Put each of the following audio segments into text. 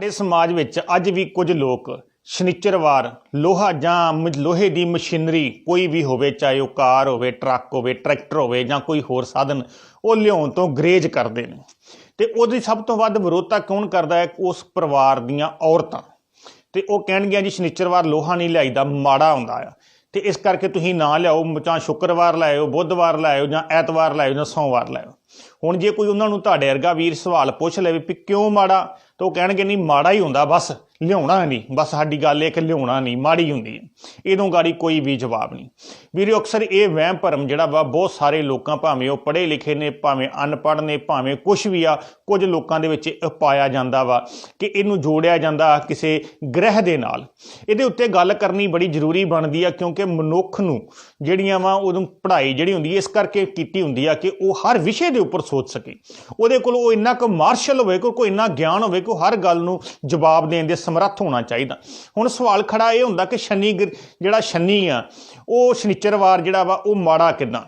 ਸਾਡੇ ਸਮਾਜ ਵਿੱਚ ਅੱਜ ਵੀ ਕੁਝ ਲੋਕ ਸ਼ਨੀਚਰਵਾਰ ਲੋਹਾ ਜਾਂ ਲੋਹੇ ਦੀ ਮਸ਼ੀਨਰੀ ਕੋਈ ਵੀ ਹੋਵੇ, ਚਾਹੇ ਉਹ ਕਾਰ ਹੋਵੇ, ਟਰੱਕ ਹੋਵੇ, ਟਰੈਕਟਰ ਹੋਵੇ ਜਾਂ ਕੋਈ ਹੋਰ ਸਾਧਨ, ਉਹ ਲਿਆਉਣ ਤੋਂ ਗਰੇਜ ਕਰਦੇ ਨੇ। ਤੇ ਉਹਦੀ ਸਭ ਤੋਂ ਵੱਧ ਵਿਰੋਧਤਾ ਕੌਣ ਕਰਦਾ ਹੈ? ਉਸ ਪਰਿਵਾਰ ਦੀਆਂ ਔਰਤਾਂ। ਤੇ ਉਹ ਕਹਿਣਗੀਆਂ ਜੀ, ਸ਼ਨੀਚਰਵਾਰ ਲੋਹਾ ਨਹੀਂ ਲਿਆਈਦਾ, ਮਾੜਾ ਹੁੰਦਾ ਆ। ਤੇ ਇਸ ਕਰਕੇ ਤੁਸੀਂ ਨਾ ਲਿਆਓ, ਜਾਂ ਸ਼ੁੱਕਰਵਾਰ ਲਾਇਓ, ਬੁੱਧਵਾਰ ਲਾਇਓ, ਜਾਂ ਐਤਵਾਰ ਲਾਇਓ, ਜਾਂ ਸੋਮਵਾਰ ਲਾਇਓ। ਹੁਣ ਜੇ ਕੋਈ ਉਹਨਾਂ ਨੂੰ ਤੁਹਾਡੇ ਵਰਗਾ ਵੀਰ ਸਵਾਲ ਪੁੱਛ ਲਵੇ ਵੀ ਕਿਉਂ ਮਾੜਾ, ਤਾਂ ਉਹ ਕਹਿਣਗੇ, ਨਹੀਂ, ਮਾੜਾ ਹੀ ਹੁੰਦਾ, ਬਸ ਲਿਆਉਣਾ ਨਹੀਂ। ਬਸ ਸਾਡੀ ਗੱਲ ਇਹ ਕਿ ਲਿਆਉਣਾ ਨਹੀਂ, ਮਾੜੀ ਹੁੰਦੀ ਹੈ। ਇਹਦੋਂ ਗਾੜੀ ਕੋਈ ਵੀ ਜਵਾਬ ਨਹੀਂ। ਵੀਰੋ, ਅਕਸਰ ਇਹ ਵਹਿਮ ਭਰਮ ਜਿਹੜਾ ਵਾ, ਬਹੁਤ ਸਾਰੇ ਲੋਕਾਂ, ਭਾਵੇਂ ਉਹ ਪੜ੍ਹੇ ਲਿਖੇ ਨੇ, ਭਾਵੇਂ ਅਨਪੜ੍ਹ ਨੇ, ਭਾਵੇਂ ਕੁਝ ਵੀ ਆ, ਕੁਝ ਲੋਕਾਂ ਦੇ ਵਿੱਚ ਇਹ ਪਾਇਆ ਜਾਂਦਾ ਵਾ ਕਿ ਇਹਨੂੰ ਜੋੜਿਆ ਜਾਂਦਾ ਕਿਸੇ ਗ੍ਰਹਿ ਦੇ ਨਾਲ। ਇਹਦੇ ਉੱਤੇ ਗੱਲ ਕਰਨੀ ਬੜੀ ਜ਼ਰੂਰੀ ਬਣਦੀ ਆ, ਕਿਉਂਕਿ ਮਨੁੱਖ ਨੂੰ ਜਿਹੜੀਆਂ ਵਾ, ਉਹਨੂੰ ਪੜ੍ਹਾਈ ਜਿਹੜੀ ਹੁੰਦੀ ਹੈ, ਇਸ ਕਰਕੇ ਕੀਤੀ ਹੁੰਦੀ ਆ ਕਿ ਉਹ ਹਰ ਵਿਸ਼ੇ ਦੇ ਉੱਪਰ ਸੋਚ ਸਕੇ। ਉਹਦੇ ਕੋਲ ਉਹ ਇੰਨਾ ਕੁ ਮਾਰਸ਼ਲ ਹੋਵੇ ਕੋਈ ਇੰਨਾ ਗਿਆਨ ਹੋਵੇ ਕਿ ਹਰ ਗੱਲ ਨੂੰ ਜਵਾਬ ਦੇਣ ਦੇ ਸਮਰੱਥ ਹੋਣਾ ਚਾਹੀਦਾ। ਹੁਣ ਸਵਾਲ ਖੜਾ ਇਹ ਹੁੰਦਾ ਕਿ ਸ਼ਨੀ ਜਿਹੜਾ ਸ਼ਨੀ ਆ, ਉਹ ਸ਼ਨੀਚਰਵਾਰ ਜਿਹੜਾ ਵਾ, ਉਹ ਮਾੜਾ ਕਿਦਾਂ?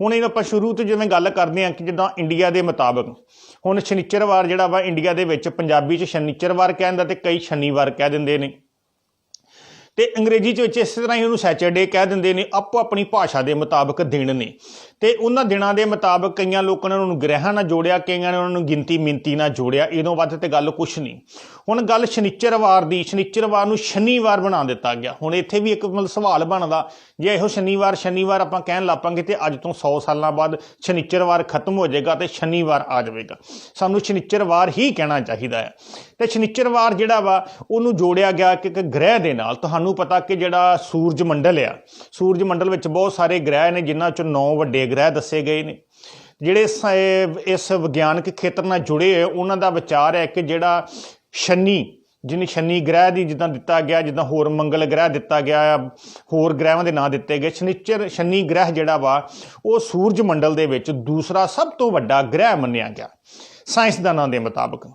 ਹੁਣ ਇਹ ਆਪਾਂ ਸ਼ੁਰੂ ਤੋਂ ਜਿਵੇਂ ਗੱਲ ਕਰਦੇ ਹਾਂ ਕਿ ਜਿੱਦਾਂ ਇੰਡੀਆ ਦੇ ਮੁਤਾਬਕ, ਹੁਣ ਸ਼ਨੀਚਰਵਾਰ ਜਿਹੜਾ ਵਾ, ਇੰਡੀਆ ਦੇ ਵਿੱਚ ਪੰਜਾਬੀ 'ਚ ਸ਼ਨੀਚਰਵਾਰ ਕਹਿੰਦਾ ਤੇ ਕਈ ਸ਼ਨੀਵਾਰ ਕਹਿ ਦਿੰਦੇ ਨੇ। ਤੇ ਅੰਗਰੇਜ਼ੀ ਚ ਵਿੱਚ ਇਸ ਤਰ੍ਹਾਂ ਹੀ ਉਹਨੂੰ ਸੈਚਰਡੇ ਕਹਿ ਦਿੰਦੇ ਨੇ ਆਪੋ ਆਪਣੀ ਭਾਸ਼ਾ ਦੇ ਮੁਤਾਬਕ ਦਿਨ ਨੇ। ਤੇ ਉਹਨਾਂ ਦਿਨਾਂ ਦੇ ਮੁਤਾਬਕ ਕਈਆਂ ਲੋਕਾਂ ਨੇ ਉਹਨਾਂ ਨੂੰ ਗ੍ਰਹਿਾਂ ਨਾਲ ਜੋੜਿਆ, ਕਈਆਂ ਨੇ ਉਹਨਾਂ ਨੂੰ ਗਿਣਤੀ ਮਿੰਤੀ ਨਾਲ ਜੋੜਿਆ, ਇਹਦੋਂ ਵੱਧ ਤੇ ਗੱਲ ਕੁਛ ਨਹੀਂ। ਹੁਣ ਗੱਲ ਸ਼ਨੀਚਰਵਾਰ ਦੀ, ਸ਼ਨੀਚਰਵਾਰ ਨੂੰ ਸ਼ਨੀਵਾਰ ਬਣਾ ਦਿੱਤਾ ਗਿਆ। ਹੁਣ ਇੱਥੇ ਵੀ ਇੱਕ ਮਤਲਬ ਸਵਾਲ ਬਣਦਾ, ਜੇ ਇਹੋ ਸ਼ਨੀਵਾਰ ਸ਼ਨੀਵਾਰ ਆਪਾਂ ਕਹਿਣ ਲੱਪਾਂਗੇ ਤੇ ਅੱਜ ਤੋਂ 100 ਸਾਲਾਂ ਬਾਅਦ ਸ਼ਨੀਚਰਵਾਰ ਖਤਮ ਹੋ ਜਾਏਗਾ ਤੇ ਸ਼ਨੀਵਾਰ ਆ ਜਾਵੇਗਾ। ਸਾਨੂੰ ਸ਼ਨੀਚਰਵਾਰ ਹੀ ਕਹਿਣਾ ਚਾਹੀਦਾ ਹੈ। ਤੇ ਸ਼ਨੀਚਰਵਾਰ ਜਿਹੜਾ ਵਾ, ਉਹਨੂੰ ਜੋੜਿਆ ਗਿਆ ਕਿ ਇੱਕ ਗ੍ਰਹਿ ਦੇ ਨਾਲ। ਤੁਹਾਨੂੰ ਪਤਾ ਕਿ ਜਿਹੜਾ ਸੂਰਜ ਮੰਡਲ ਆ, ਸੂਰਜ ਮੰਡਲ ਵਿੱਚ ਬਹੁਤ ਸਾਰੇ ਗ੍ਰਹਿ ਨੇ, ਜਿਨ੍ਹਾਂ ਚੋਂ 9 ਵੱਡੇ ਗ੍ਰਹਿ ਦੱਸੇ ਗਏ ਨੇ। ਜਿਹੜੇ ਇਸ ਵਿਗਿਆਨਕ ਖੇਤਰ ਨਾਲ ਜੁੜੇ ਹੋਏ, ਉਹਨਾਂ ਦਾ ਵਿਚਾਰ ਹੈ ਕਿ ਜਿਹੜਾ ਸ਼ਨੀ, ਜਿਹਨੂੰ ਸ਼ਨੀ ਗ੍ਰਹਿ ਦੀ ਜਿੱਦਾਂ ਦਿੱਤਾ ਗਿਆ, ਜਿੱਦਾਂ ਹੋਰ ਮੰਗਲ ਗ੍ਰਹਿ ਦਿੱਤਾ ਗਿਆ ਹੋਰ ਗ੍ਰਹਿਾਂ ਦੇ ਨਾਂ ਦਿੱਤੇ ਗਏ, ਸ਼ਨੀਚਰ, ਸ਼ਨੀ ਗ੍ਰਹਿ ਜਿਹੜਾ ਵਾ, ਉਹ ਸੂਰਜ ਮੰਡਲ ਦੇ ਵਿੱਚ ਦੂਸਰਾ ਸਭ ਤੋਂ ਵੱਡਾ ਗ੍ਰਹਿ ਮੰਨਿਆ ਗਿਆ। ਸਾਇੰਸਦਾਨਾਂ ਦੇ ਮੁਤਾਬਕ।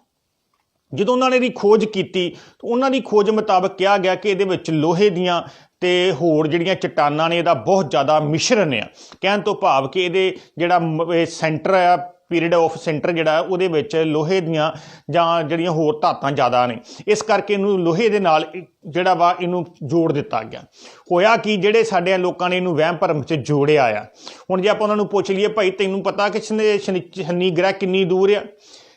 ਜਦੋਂ ਉਹਨਾਂ ਨੇ ਇਹਦੀ ਖੋਜ ਕੀਤੀ, ਤਾਂ ਉਹਨਾਂ ਦੀ ਖੋਜ ਮੁਤਾਬਕ ਕਿਹਾ ਗਿਆ ਕਿ ਇਹਦੇ ਵਿੱਚ ਲੋਹੇ ਦੀਆਂ ਤੇ ਹੋਰ ਜਿਹੜੀਆਂ ਚਟਾਨਾਂ ਨੇ, ਇਹਦਾ ਬਹੁਤ ਜ਼ਿਆਦਾ ਮਿਸ਼ਰਣ ਆ। ਕਹਿਣ ਤੋਂ ਭਾਵ ਕਿ ਇਹਦੇ ਜਿਹੜਾ ਮ- ਇਹ ਸੈਂਟਰ ਆ, ਪੀਰੀਅਡ ਆਫ ਸੈਂਟਰ ਜਿਹੜਾ, ਉਹਦੇ ਵਿੱਚ ਲੋਹੇ ਦੀਆਂ ਜਾਂ ਜਿਹੜੀਆਂ ਹੋਰ ਧਾਤਾਂ ਜ਼ਿਆਦਾ ਨੇ। ਇਸ ਕਰਕੇ ਇਹਨੂੰ ਲੋਹੇ ਦੇ ਨਾਲ ਜਿਹੜਾ ਵਾ ਇਹਨੂੰ ਜੋੜ ਦਿੱਤਾ ਗਿਆ। ਹੋਇਆ ਕਿ, ਜਿਹੜੇ ਸਾਡੇ ਲੋਕਾਂ ਨੇ ਇਹਨੂੰ ਵਹਿਮ ਭਰਮ 'ਚ ਜੋੜਿਆ ਆ। ਹੁਣ ਜੇ ਆਪਾਂ ਉਹਨਾਂ ਨੂੰ ਪੁੱਛ ਲਈਏ, ਭਾਈ ਤੈਨੂੰ ਪਤਾ ਕਿ ਸ਼ਨੀ- ਸ਼ਨੀ ਗ੍ਰਹਿ ਕਿੰਨੀ ਦੂਰ ਆ?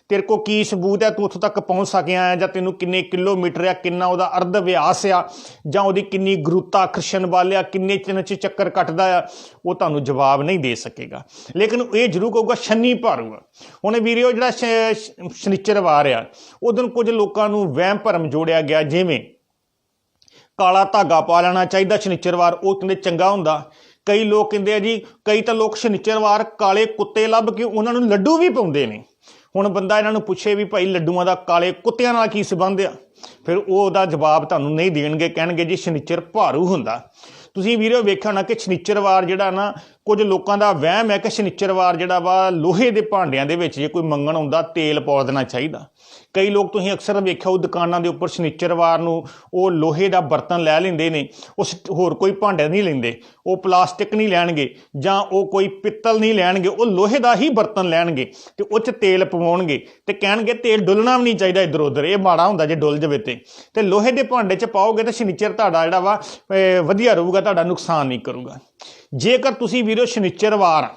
ਤੇਰੇ ਕੋ ਕੀ ਸਬੂਤ ਹੈ? ਤੂੰ ਉੱਥੋਂ ਤੱਕ ਪਹੁੰਚ ਸਕਿਆ ਹੈ ਜਾਂ ਤੈਨੂੰ ਕਿੰਨੇ ਕਿਲੋਮੀਟਰ ਆ, ਕਿੰਨਾ ਉਹਦਾ ਅਰਧ ਵਿਆਸ ਆ, ਜਾਂ ਉਹਦੀ ਕਿੰਨੀ ਗੁਰੂਤਾਕਰਸ਼ਣ ਬਲ ਆ, ਕਿੰਨੇ ਚਿੰਨ ਚ ਚੱਕਰ ਕੱਟਦਾ ਆ, ਉਹ ਤੁਹਾਨੂੰ ਜਵਾਬ ਨਹੀਂ ਦੇ ਸਕੇਗਾ। ਲੇਕਿਨ ਇਹ ਜ਼ਰੂਰ ਕਹੂਗਾ, ਸ਼ਨੀ ਭਾਰੂ ਆ। ਹੁਣ ਵੀਰਿਓ ਜਿਹੜਾ ਸ਼- ਸ਼- ਸ਼ਨੀਚਰਵਾਰ ਆ ਉਦੋਂ ਕੁਝ ਲੋਕਾਂ ਨੂੰ ਵਹਿਮ ਭਰਮ ਜੋੜਿਆ ਗਿਆ, ਜਿਵੇਂ ਕਾਲਾ ਧਾਗਾ ਪਾ ਲੈਣਾ ਚਾਹੀਦਾ ਸ਼ਨੀਚਰਵਾਰ ਉਹ ਕਹਿੰਦੇ ਚੰਗਾ ਹੁੰਦਾ। ਕਈ ਲੋਕ ਕਹਿੰਦੇ ਆ ਜੀ, ਕਈ ਤਾਂ ਲੋਕ ਸ਼ਨੀਚਰਵਾਰ ਕਾਲੇ ਕੁੱਤੇ ਲੱਭ ਕੇ ਉਹਨਾਂ ਨੂੰ ਲੱਡੂ ਵੀ ਪਾਉਂਦੇ ਨੇ। ਹੁਣ ਬੰਦਾ ਇਹਨਾਂ ਨੂੰ ਪੁੱਛੇ ਵੀ ਭਾਈ ਲੱਡੂਆਂ ਦਾ ਕਾਲੇ ਕੁੱਤਿਆਂ ਨਾਲ ਕੀ ਸੰਬੰਧ ਆ? ਫਿਰ ਉਹ ਉਹਦਾ ਜਵਾਬ ਤੁਹਾਨੂੰ ਨਹੀਂ ਦੇਣਗੇ, ਕਹਿਣਗੇ ਜੀ, ਸ਼ਨੀਚਰ ਭਾਰੂ ਹੁੰਦਾ। ਤੁਸੀਂ ਵੀਰੋ ਵੇਖਿਆ ਹੋਣਾ ਕਿ ਸ਼ਨੀਚਰਵਾਰ ਜਿਹੜਾ ਨਾ ਕੁਝ ਲੋਕਾਂ ਦਾ ਵਹਿਮ ਹੈ ਕਿ ਸ਼ਨੀਚਰਵਾਰ ਜਿਹੜਾ ਵਾ ਲੋਹੇ ਦੇ ਭਾਂਡਿਆਂ ਦੇ ਵਿੱਚ ਜੇ ਕੋਈ ਮੰਗਣ ਆਉਂਦਾ, ਤੇਲ ਪਾ ਦੇਣਾ ਚਾਹੀਦਾ। ਕਈ ਲੋਕ ਤੁਸੀਂ ਅਕਸਰ ਵੇਖਿਆ ਉਹ ਦੁਕਾਨਾਂ ਦੇ ਉੱਪਰ ਸ਼ਨੀਚਰਵਾਰ ਨੂੰ ਉਹ ਲੋਹੇ ਦਾ ਬਰਤਨ ਲੈ ਲੈਂਦੇ ਨੇ, ਉਸ ਹੋਰ ਕੋਈ ਭਾਂਡਾ ਨਹੀਂ ਲੈਂਦੇ, ਉਹ ਪਲਾਸਟਿਕ ਨਹੀਂ ਲੈਣਗੇ ਜਾਂ ਉਹ ਕੋਈ ਪਿੱਤਲ ਨਹੀਂ ਲੈਣਗੇ, ਉਹ ਲੋਹੇ ਦਾ ਹੀ ਬਰਤਨ ਲੈਣਗੇ ਤੇ ਉਹ 'ਚ ਤੇਲ ਪਵਾਉਣਗੇ ਤੇ ਕਹਿਣਗੇ ਤੇਲ ਡੁੱਲਣਾ ਵੀ ਨਹੀਂ ਚਾਹੀਦਾ ਇਧਰ ਉੱਧਰ, ਇਹ ਮਾੜਾ ਹੁੰਦਾ ਜੇ ਡੁੱਲ ਜਾਵੇ ਤੇ। ਤੇ ਲੋਹੇ ਦੇ ਭਾਂਡੇ 'ਚ ਪਾਓਗੇ ਤਾਂ ਸ਼ਨੀਚਰ ਤੁਹਾਡਾ ਜਿਹੜਾ ਵਾ ਵਧੀਆ ਰਹੂਗਾ, ਤੁਹਾਡਾ ਨੁਕਸਾਨ ਨਹੀਂ ਕਰੂਗਾ। ਜੇਕਰ ਤੁਸੀਂ ਵੀਰੋ ਸ਼ਨੀਚਰਵਾਰ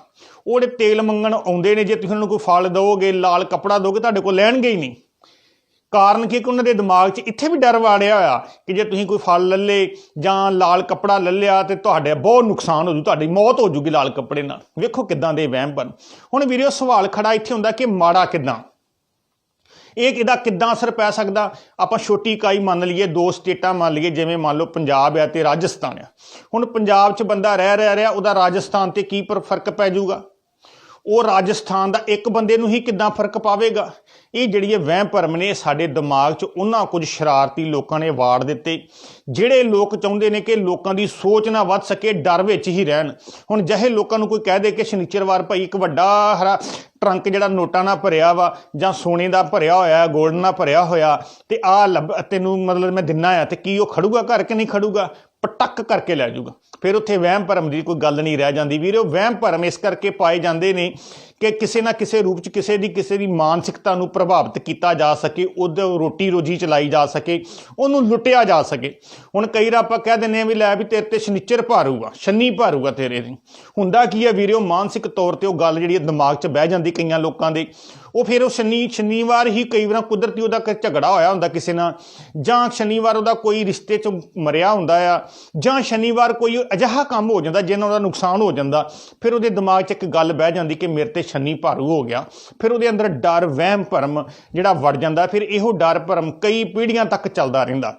ਉਹਦੇ ਤੇਲ ਮੰਗਣ ਆਉਂਦੇ ਨੇ, ਜੇ ਤੁਸੀਂ ਉਹਨਾਂ ਨੂੰ ਕੋਈ ਫਲ ਦਿਓਗੇ ਲਾਲ ਕਪੜਾ ਦਿਓਗੇ ਤੁਹਾਡੇ ਕੋਲ ਲੈਣਗੇ ਹੀ ਨਹੀਂ। ਕਾਰਨ ਕੀ ਕਿ ਉਹਨਾਂ ਦੇ ਦਿਮਾਗ 'ਚ ਇੱਥੇ ਵੀ ਡਰ ਵਾੜਿਆ ਹੋਇਆ ਕਿ ਜੇ ਤੁਸੀਂ ਕੋਈ ਫਲ ਲੱਲੇ ਜਾਂ ਲਾਲ ਕੱਪੜਾ ਲੱਲਿਆ ਤੇ ਤੁਹਾਡੇ ਬਹੁਤ ਨੁਕਸਾਨ ਹੋ ਜੂ, ਤੁਹਾਡੀ ਮੌਤ ਹੋ ਜੂਗੀ ਲਾਲ ਕੱਪੜੇ ਨਾਲ। ਵੇਖੋ ਕਿਦਾਂ ਦੇ ਵਹਿਮ ਬਣ। ਹੁਣ ਵੀਰੋ ਸਵਾਲ ਖੜਾ ਇੱਥੇ ਹੁੰਦਾ ਕਿ ਮਾੜਾ ਕਿਦਾਂ? ਇਹ ਕਿਦਾ ਕਿੱਦਾਂ ਅਸਰ ਪੈ ਸਕਦਾ? ਆਪਾਂ ਛੋਟੀ ਇਕਾਈ ਮੰਨ ਲਈਏ, ਦੋ ਸਟੇਟਾਂ ਮੰਨ ਲਈਏ, ਜਿਵੇਂ ਮੰਨ ਲਓ ਪੰਜਾਬ ਆ ਤੇ ਰਾਜਸਥਾਨ ਆ ਹੁਣ ਪੰਜਾਬ 'ਚ ਬੰਦਾ ਰਹਿ ਰਿਹਾ ਰਿਹਾ, ਉਹਦਾ ਰਾਜਸਥਾਨ ਤੇ ਕੀ ਪਰ ਫ਼ਰਕ ਪੈ ਜਾਊਗਾ? ਉਹ ਰਾਜਸਥਾਨ ਦਾ ਇੱਕ ਬੰਦੇ ਨੂੰ ਹੀ ਕਿੱਦਾਂ ਫ਼ਰਕ ਪਾਵੇਗਾ? ਇਹ ਜਿਹੜੀ ਇਹ ਵਹਿਮ ਭਰਮ ਨੇ ਸਾਡੇ ਦਿਮਾਗ 'ਚ ਉਹਨਾਂ ਕੁਝ ਸ਼ਰਾਰਤੀ ਲੋਕਾਂ ਨੇ ਵਾੜ ਦਿੱਤੇ, ਜਿਹੜੇ ਲੋਕ ਚਾਹੁੰਦੇ ਨੇ ਕਿ ਲੋਕਾਂ ਦੀ ਸੋਚ ਨਾ ਵੱਧ ਸਕੇ, ਡਰ ਵਿੱਚ ਹੀ ਰਹਿਣ। ਹੁਣ ਜਿਹੇ ਲੋਕਾਂ ਨੂੰ ਕੋਈ ਕਹਿ ਦੇ ਕਿ ਸ਼ਨੀਚਰਵਾਰ ਭਾਈ ਇੱਕ ਵੱਡਾ ਹਰਾ ਟਰੰਕ ਜਿਹੜਾ ਨੋਟਾਂ ਨਾਲ ਭਰਿਆ ਵਾ, ਜਾਂ ਸੋਨੇ ਦਾ ਭਰਿਆ ਹੋਇਆ 골ਡ ਨਾਲ ਭਰਿਆ ਹੋਇਆ, ਤੇ ਆ ਤੈਨੂੰ ਮਤਲਬ ਮੈਂ ਦਿਨਾ ਆ, ਤੇ ਕੀ ਉਹ ਖੜੂਗਾ ਘਰ ਕਿ ਨਹੀਂ ਖੜੂਗਾ? ਪਟਕ ਕਰਕੇ ਲੈ ਜਾਊਗਾ। ਫਿਰ ਉੱਥੇ ਵਹਿਮ ਭਰਮ ਦੀ ਕੋਈ ਗੱਲ ਨਹੀਂ ਰਹਿ ਜਾਂਦੀ ਵੀਰੋ। ਵਹਿਮ ਭਰਮ ਇਸ ਕਰਕੇ ਪਾਏ ਜਾਂਦੇ ਨੇ ਕਿ ਕਿਸੇ ਨਾ ਕਿਸੇ ਰੂਪ 'ਚ ਕਿਸੇ ਦੀ ਕਿਸੇ ਦੀ ਮਾਨਸਿਕਤਾ ਨੂੰ ਪ੍ਰਭਾਵਿਤ ਕੀਤਾ ਜਾ ਸਕੇ, ਉਹਦੇ ਰੋਟੀ ਰੋਜੀ ਚਲਾਈ ਜਾ ਸਕੇ, ਉਹਨੂੰ ਲੁੱਟਿਆ ਜਾ ਸਕੇ। ਹੁਣ ਕਈ ਵਾਰ ਆਪਾਂ ਕਹਿ ਦਿੰਦੇ ਆ ਵੀ ਲੈ ਵੀ ਤੇਰੇ ਤੇ ਸ਼ਨੀਚਰ ਭਾਰੂਗਾ, ਸ਼ਨੀ ਭਾਰੂਗਾ ਤੇਰੇ ਦੀ ਹੁੰਦਾ ਕੀ ਹੈ ਵੀਰਿਓ ਮਾਨਸਿਕ ਤੌਰ ਤੇ ਉਹ ਗੱਲ ਜਿਹੜੀ ਦਿਮਾਗ 'ਚ ਬਹਿ ਜਾਂਦੀ ਕਈਆਂ ਲੋਕਾਂ ਦੇ। ਉਹ ਫਿਰ ਉਹ ਸ਼ਨੀ, ਸ਼ਨੀਵਾਰ ਹੀ ਕਈ ਵਾਰ ਕੁਦਰਤੀ ਉਹਦਾ ਝਗੜਾ ਹੋਇਆ ਹੁੰਦਾ ਕਿਸੇ ਨਾਲ, ਜਾਂ ਸ਼ਨੀਵਾਰ ਉਹਦਾ ਕੋਈ ਰਿਸ਼ਤੇ 'ਚ ਮਰਿਆ ਹੁੰਦਾ ਆ, ਜਾਂ ਸ਼ਨੀਵਾਰ ਕੋਈ ਅਜਿਹਾ ਕੰਮ ਹੋ ਜਾਂਦਾ ਜਿਹਨਾਂ ਦਾ ਨੁਕਸਾਨ ਹੋ ਜਾਂਦਾ। ਫਿਰ ਉਹਦੇ ਦਿਮਾਗ 'ਚ ਇੱਕ ਗੱਲ ਬਹਿ ਜਾਂਦੀ ਕਿ ਮੇਰੇ ਤੇ ਸ਼ਨੀ ਭਾਰੂ ਹੋ ਗਿਆ, ਫਿਰ ਉਹਦੇ ਅੰਦਰ ਡਰ, ਵਹਿਮ, ਭਰਮ ਜਿਹੜਾ ਵੜ ਜਾਂਦਾ, ਫਿਰ ਇਹੋ ਡਰ, ਭਰਮ ਕਈ ਪੀੜ੍ਹੀਆਂ ਤੱਕ ਚੱਲਦਾ ਰਹਿੰਦਾ।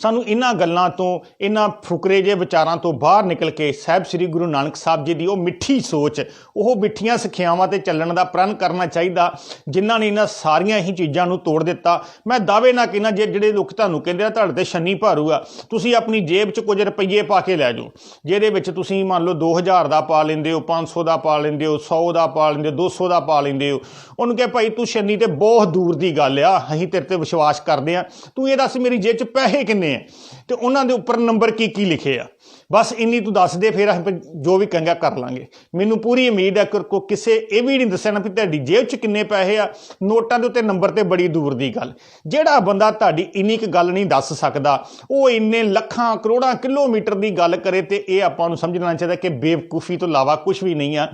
ਸਾਨੂੰ ਇਹਨਾਂ ਗੱਲਾਂ ਤੋਂ, ਇਹਨਾਂ ਫੁਕਰੇ ਜੇ ਵਿਚਾਰਾਂ ਤੋਂ ਬਾਹਰ ਨਿਕਲ ਕੇ ਸਾਹਿਬ ਸ੍ਰੀ ਗੁਰੂ ਨਾਨਕ ਸਾਹਿਬ ਜੀ ਦੀ ਉਹ ਮਿੱਠੀ ਸੋਚ, ਉਹ ਮਿੱਠੀਆਂ ਸਿੱਖਿਆਵਾਂ ਤੇ ਚੱਲਣ ਦਾ ਪ੍ਰਣ ਕਰਨਾ ਚਾਹੀਦਾ, ਜਿਨ੍ਹਾਂ ਨੇ ਇਹਨਾਂ ਸਾਰੀਆਂ ਹੀ ਚੀਜ਼ਾਂ ਨੂੰ ਤੋੜ ਦਿੱਤਾ। ਮੈਂ ਦਾਅਵੇ ਨਾ ਕਹਿੰਦਾ ਜੇ ਜਿਹੜੇ ਲੋਕ ਤੁਹਾਨੂੰ ਕਹਿੰਦੇ ਆ, ਤੁਹਾਡੇ ਤੇ ਸ਼ਨੀ ਭਾਰੂ ਆ, ਤੁਸੀਂ ਆਪਣੀ ਜੇਬ 'ਚ ਕੁਝ ਰੁਪਈਏ ਪਾ ਕੇ ਲੈ ਜਾਓ, ਜਿਹਦੇ ਵਿੱਚ ਤੁਸੀਂ ਮੰਨ ਲਓ 2000 ਦਾ ਪਾ ਲੈਂਦੇ ਹੋ 500 ਦਾ ਪਾ ਲੈਂਦੇ ਹੋ 100 ਦਾ ਪਾ ਲੈਂਦੇ ਹੋ 200 ਦਾ ਪਾ ਲੈਂਦੇ ਹੋ। ਉਹਨੂੰ ਕਹੇ, ਭਾਈ ਤੂੰ ਸ਼ਨੀ ਤੇ ਬਹੁਤ ਦੂਰ ਦੀ ਗੱਲ ਆ, ਅਸੀਂ ਤੇਰੇ ਤੇ ਵਿਸ਼ਵਾਸ ਕਰਦੇ ਆ। ਤੂੰ ਇਹ ਦੱਸ ਮੇਰੀ ਜੇਬ 'ਚ ਪੈਸੇ ਕਿੰਨੇ ਆ ਤੇ ਉਹਨਾਂ ਦੇ ਉੱਪਰ ਨੰਬਰ ਕੀ ਕੀ ਲਿਖੇ ਆ? ਬਸ ਇੰਨੀ ਤੂੰ ਦੱਸ ਦੇ, ਫਿਰ ਅਸੀਂ ਜੋ ਵੀ ਕੰਗਾ ਕਰ ਲਾਂਗੇ। ਮੈਨੂੰ ਪੂਰੀ ਉਮੀਦ ਹੈ ਕੋ ਕਿਸੇ ਇਹ ਵੀ ਨਹੀਂ ਦੱਸਣਾ ਵੀ ਤੁਹਾਡੀ ਜੇਬ 'ਚ ਕਿੰਨੇ ਪੈਸੇ ਆ। ਨੋਟਾਂ ਦੇ ਉੱਤੇ ਨੰਬਰ ਤੇ ਬੜੀ ਦੂਰ ਦੀ ਗੱਲ। ਜਿਹੜਾ ਬੰਦਾ ਤੁਹਾਡੀ ਇੰਨੀ ਕੁ ਗੱਲ ਨਹੀਂ ਦੱਸ ਸਕਦਾ, ਉਹ ਇੰਨੇ ਲੱਖਾਂ, ਕਰੋੜਾਂ ਕਿਲੋਮੀਟਰ ਦੀ ਗੱਲ ਕਰੇ ਤੇ ਇਹ ਆਪਾਂ ਨੂੰ ਸਮਝਣਾ ਚਾਹੀਦਾ ਕਿ ਬੇਵਕੂਫੀ ਤੋਂ ਇਲਾਵਾ ਕੁਝ ਵੀ ਨਹੀਂ ਆ।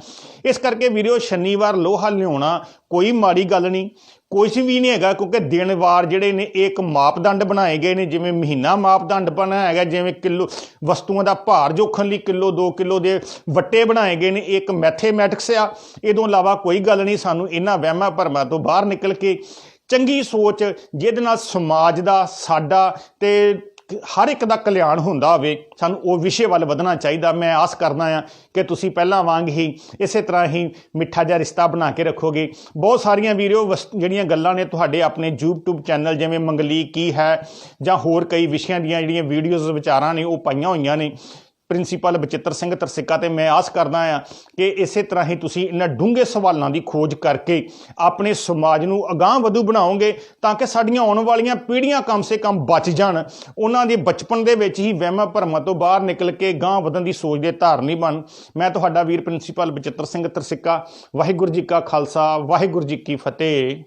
ਇਸ ਕਰਕੇ ਵੀਡੀਓ ਸ਼ਨੀਵਾਰ ਲੋਹਾ ਲਿਆਉਣਾ ਕੋਈ ਮਾੜੀ ਗੱਲ ਨਹੀਂ। ਕੁਝ ਵੀ ਨਹੀਂ ਹੈਗਾ, ਕਿਉਂਕਿ ਦਿਨ ਵਾਰ ਜਿਹੜੇ ਨੇ ਇਹ ਇੱਕ ਮਾਪਦੰਡ ਬਣਾਏ ਗਏ ਨੇ, ਜਿਵੇਂ ਮਹੀਨਾ ਮਾਪਦੰਡ ਬਣਾਇਆ ਹੈਗਾ, ਜਿਵੇਂ ਕਿਲੋ ਵਸਤੂਆਂ ਦਾ ਭਾਰ ਜੋਖਣ ਲਈ ਕਿਲੋ 2 ਕਿਲੋ ਦੇ ਵੱਟੇ ਬਣਾਏ ਗਏ ਨੇ, ਇਹ ਇੱਕ ਮੈਥੇਮੈਟਿਕਸ ਆ। ਇਹ ਤੋਂ ਇਲਾਵਾ ਕੋਈ ਗੱਲ ਨਹੀਂ, ਸਾਨੂੰ ਇਹਨਾਂ ਵਹਿਮਾਂ ਭਰਮਾਂ ਤੋਂ ਬਾਹਰ ਨਿਕਲ ਕੇ ਚੰਗੀ ਸੋਚ, ਜਿਹਦੇ ਨਾਲ ਸਮਾਜ ਦਾ, ਸਾਡਾ ਤੇ ਹਰ ਇੱਕ ਦਾ ਕਲਿਆਣ ਹੁੰਦਾ ਹੋਵੇ, ਸਾਨੂੰ ਉਹ ਵਿਸ਼ੇ ਵੱਲ ਵਧਣਾ ਚਾਹੀਦਾ। ਮੈਂ ਆਸ ਕਰਦਾ ਆ ਕਿ ਤੁਸੀਂ ਪਹਿਲਾਂ ਵਾਂਗ ਹੀ ਇਸੇ ਤਰ੍ਹਾਂ ਹੀ ਮਿੱਠਾ ਜਿਹਾ ਰਿਸ਼ਤਾ ਬਣਾ ਕੇ ਰੱਖੋਗੇ। ਬਹੁਤ ਸਾਰੀਆਂ ਵੀਡੀਓ ਵਸ- ਜਿਹੜੀਆਂ ਗੱਲਾਂ ਨੇ ਤੁਹਾਡੇ ਆਪਣੇ YouTube ਚੈਨਲ, ਜਿਵੇਂ ਮੰਗਲੀ ਕੀ ਹੈ ਜਾਂ ਹੋਰ ਕਈ ਵਿਸ਼ਿਆਂ ਦੀਆਂ ਜਿਹੜੀਆਂ ਵੀਡੀਓਜ਼ ਵਿਚਾਰਾਂ ਨੇ, ਉਹ ਪਾਈਆਂ ਹੋਈਆਂ ਨੇ। ਪ੍ਰਿੰਸੀਪਲ ਬਚਿੱਤਰ ਸਿੰਘ ਤਰਸਿੱਕਾ ਤੇ ਮੈਂ ਆਸ ਕਰਦਾ ਆ ਕਿ ਇਸੇ ਤਰ੍ਹਾਂ ਹੀ ਤੁਸੀਂ ਇਹਨਾਂ ਡੂੰਘੇ ਸਵਾਲਾਂ ਦੀ ਖੋਜ ਕਰਕੇ ਆਪਣੇ ਸਮਾਜ ਨੂੰ ਅਗਾਂਹ ਵਧੂ ਬਣਾਓਗੇ ਤਾਂ ਕਿ ਸਾਡੀਆਂ ਆਉਣ ਵਾਲੀਆਂ ਪੀੜ੍ਹੀਆਂ ਕਮ ਸੇ ਕਮ ਬਚ ਜਾਣ। ਉਹਨਾਂ ਦੇ ਬਚਪਨ ਦੇ ਵਿੱਚ ਹੀ ਵਹਿਮਾਂ ਭਰਮਾਂ ਤੋਂ ਬਾਹਰ ਨਿਕਲ ਕੇ ਗਾਂਹ ਵਧਣ ਦੀ ਸੋਚ ਦੇ ਧਾਰਨੀ ਬਣ। ਮੈਂ ਤੁਹਾਡਾ ਵੀਰ ਪ੍ਰਿੰਸੀਪਲ ਬਚਿੱਤਰ ਸਿੰਘ ਤਰਸਿੱਕਾ। ਵਾਹਿਗੁਰੂ ਜੀ ਕਾ ਖਾਲਸਾ, ਵਾਹਿਗੁਰੂ ਜੀ ਕੀ ਫਤਿਹ।